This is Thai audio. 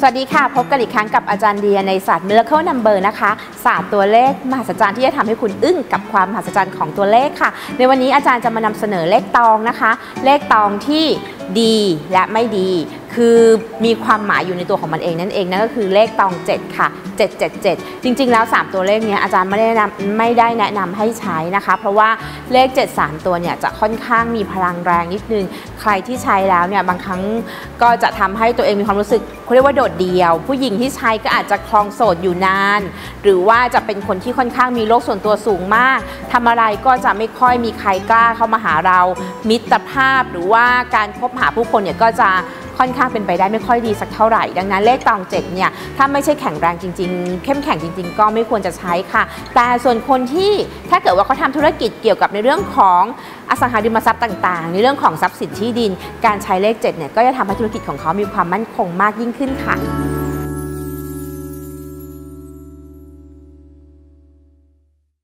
สวัสดีค่ะ พบกันอีกครั้งกับอาจารย์เดียในศาสตร์ Miracle Number นะคะ ศาสตร์ตัวเลขมหัศจรรย์ที่จะทำให้คุณอึ้งกับความมหัศจรรย์ของตัวเลขค่ะ ในวันนี้อาจารย์จะมานำเสนอเลขตองนะคะ เลขตองที่ดีและไม่ดี คือมีความหมายอยู่ในตัวของมันเองนั่นเองนั่นก็คือเลขตอง 7 ค่ะ 777 จริง ๆ แล้ว 3 ตัวเลขเนี้ยอาจารย์ไม่ได้นำไม่ได้แนะนำให้ใช้นะคะ เพราะว่าเลข 7 3 ตัวเนี่ยจะค่อนข้างมีพลังแรงนิดนึง ใครที่ใช้แล้วเนี่ยบางครั้งก็จะทำให้ตัวเองมีความรู้สึกเขาเรียกว่าโดดเดี่ยว ผู้หญิงที่ใช้ก็อาจจะคลองโสดอยู่นาน หรือว่าจะเป็นคนที่ค่อนข้างมีโลกส่วนตัวสูงมากทำอะไรก็จะไม่ค่อยมีใครกล้าเข้ามาหาเรา มิตรภาพหรือว่าการคบหาผู้คนเนี่ยก็จะ ค่อนข้างเป็นไปได้ไม่ค่อยดีสักเท่าไหร่ ดังนั้นเลขตองเจ็ดเนี่ยถ้าไม่ใช่แข็งแรงจริง ๆ เข้มแข็งจริง ๆ ก็ไม่ควรจะใช้ค่ะ แต่ส่วนคนที่ถ้าเกิดว่าเขาทำธุรกิจเกี่ยวกับในเรื่องของอสังหาริมทรัพย์ต่าง ๆ ในเรื่องของทรัพย์สินที่ดิน การใช้เลข7เนี่ยก็จะทำให้ธุรกิจของเขามีความมั่นคงมากยิ่งขึ้นค่ะ